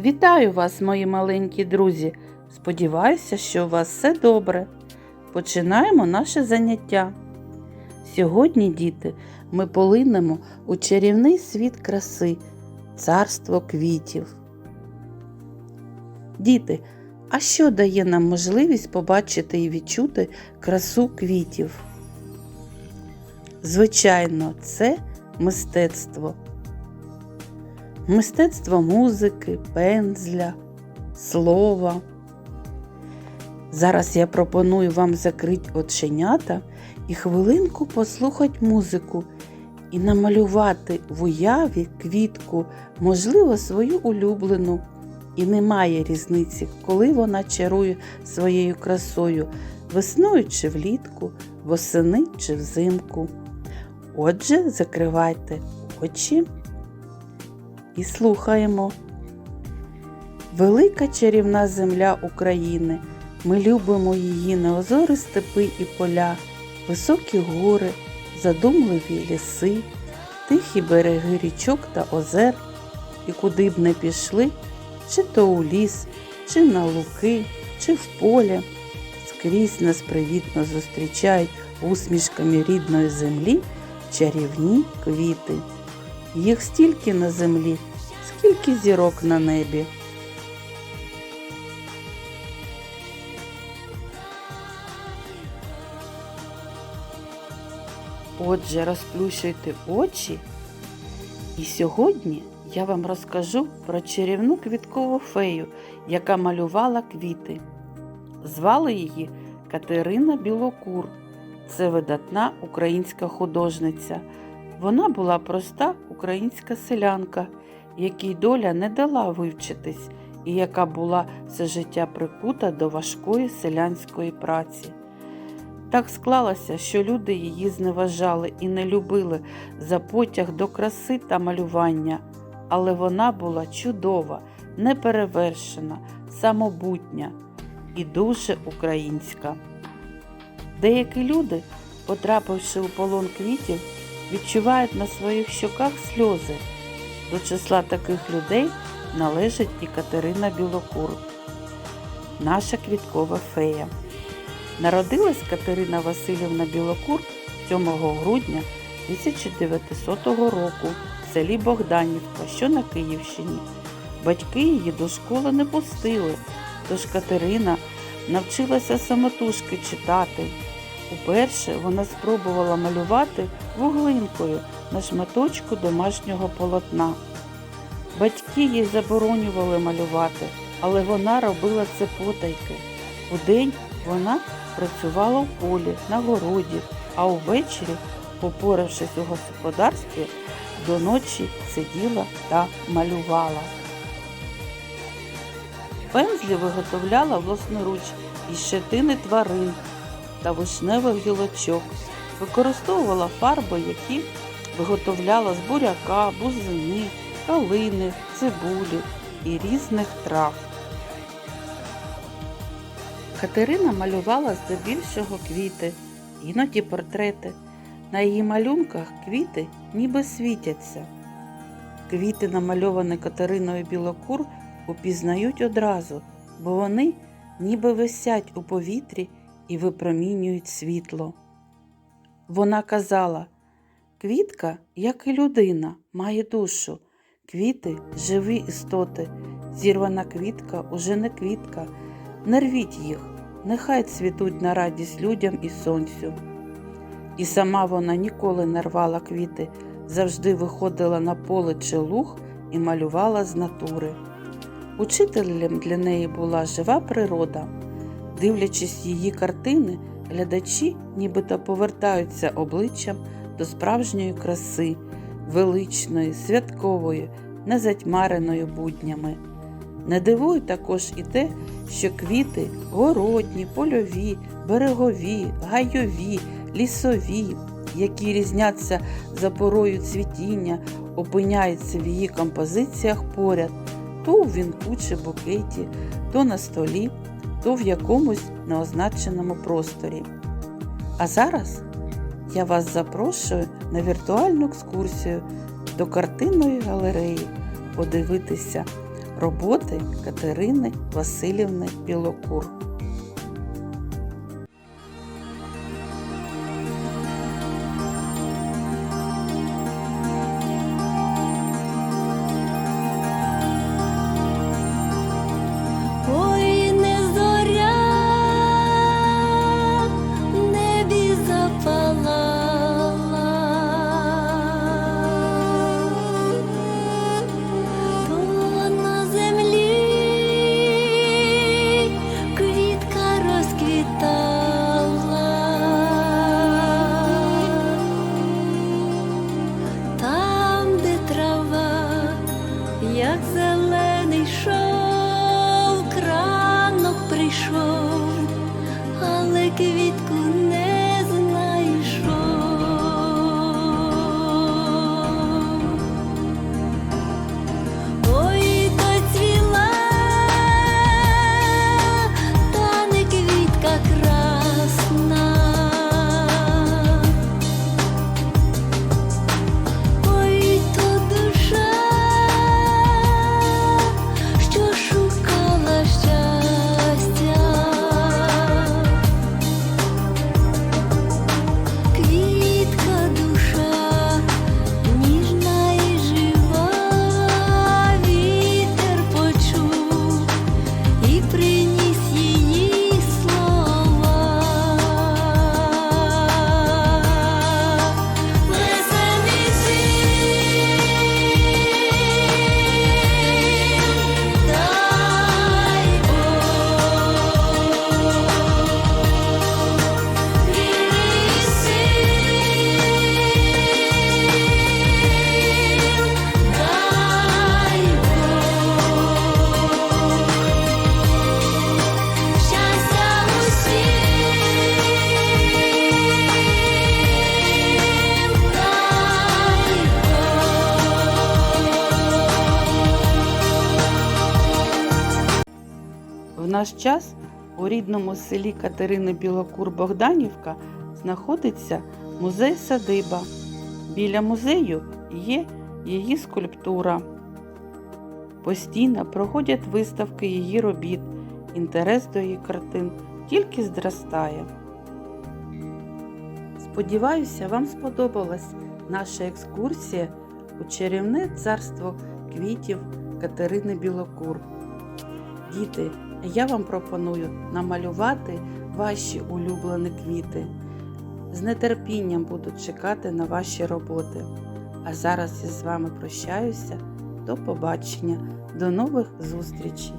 Вітаю вас, мої маленькі друзі. Сподіваюся, що у вас все добре. Починаємо наше заняття. Сьогодні, діти, ми полинемо у чарівний світ краси, царство квітів. Діти, а що дає нам можливість побачити і відчути красу квітів? Звичайно, це мистецтво. Мистецтво музики, пензля, слова. Зараз я пропоную вам закрити оченята і хвилинку послухати музику і намалювати в уяві квітку, можливо, свою улюблену. І немає різниці, коли вона чарує своєю красою, весною чи влітку, восени чи взимку. Отже, закривайте очі і слухаємо. Велика чарівна земля України. Ми любимо її неозори степи і поля, високі гори, задумливі ліси, тихі береги річок та озер, і куди б не пішли, чи то у ліс, чи на луки, чи в поле, скрізь нас привітно зустрічають усмішками рідної землі чарівні квіти. Їх стільки на землі, скільки зірок на небі. Отже, розплющуйте очі. І сьогодні я вам розкажу про чарівну квіткову фею, яка малювала квіти. Звали її Катерина Білокур. Це видатна українська художниця. Вона була проста українська селянка, якій доля не дала вивчитись і яка була все життя прикута до важкої селянської праці. Так склалося, що люди її зневажали і не любили за потяг до краси та малювання, але вона була чудова, неперевершена, самобутня і дуже українська. Деякі люди, потрапивши у полон квітів, відчувають на своїх щоках сльози. До числа таких людей належить і Катерина Білокур, наша квіткова фея. Народилась Катерина Васильівна Білокур 7 грудня 1900 року в селі Богданівка, що на Київщині. Батьки її до школи не пустили, тож Катерина навчилася самотужки читати. Уперше вона спробувала малювати вуглинкою на шматочку домашнього полотна. Батьки їй заборонювали малювати, але вона робила це потайки. Удень вона працювала в полі, на городі, а увечері, попоравшись у господарстві, до ночі сиділа та малювала. Пензлі виготовляла власноруч із щетини тварин та вишневих гілочок. Використовувала фарби, які виготовляла з буряка, бузини, калини, цибулі і різних трав. Катерина малювала здебільшого квіти, іноді портрети. На її малюнках квіти ніби світяться. Квіти, намальовані Катериною Білокур, упізнають одразу, бо вони ніби висять у повітрі і випромінюють світло. Вона казала квітка, як і людина, має душу, квіти живі істоти, зірвана квітка уже не квітка. Не рвіть їх, нехай цвітуть на радість людям і сонцю. І сама вона ніколи не рвала квіти, завжди виходила на поле чи луг і малювала з натури. Учителем для неї була жива природа. Дивлячись її картини, глядачі нібито повертаються обличчям до справжньої краси, величної, святкової, незатьмареної буднями. Не дивує також і те, що квіти городні, польові, берегові, гайові, лісові, які різняться за порою цвітіння, опиняються в її композиціях поряд, то у вінку чи букеті, то на столі, то в якомусь неозначеному просторі. А зараз я вас запрошую на віртуальну екскурсію до картинної галереї, подивитися роботи Катерини Васильівни Білокур. Наш час у рідному селі Катерини Білокур Богданівка знаходиться музей садиба. Біля музею є її скульптура. Постійно проходять виставки її робіт. Інтерес до її картин тільки зростає. Сподіваюся, вам сподобалась наша екскурсія у чарівне царство квітів Катерини Білокур. Діти, я вам пропоную намалювати ваші улюблені квіти. З нетерпінням буду чекати на ваші роботи. А зараз я з вами прощаюся. До побачення, до нових зустрічей!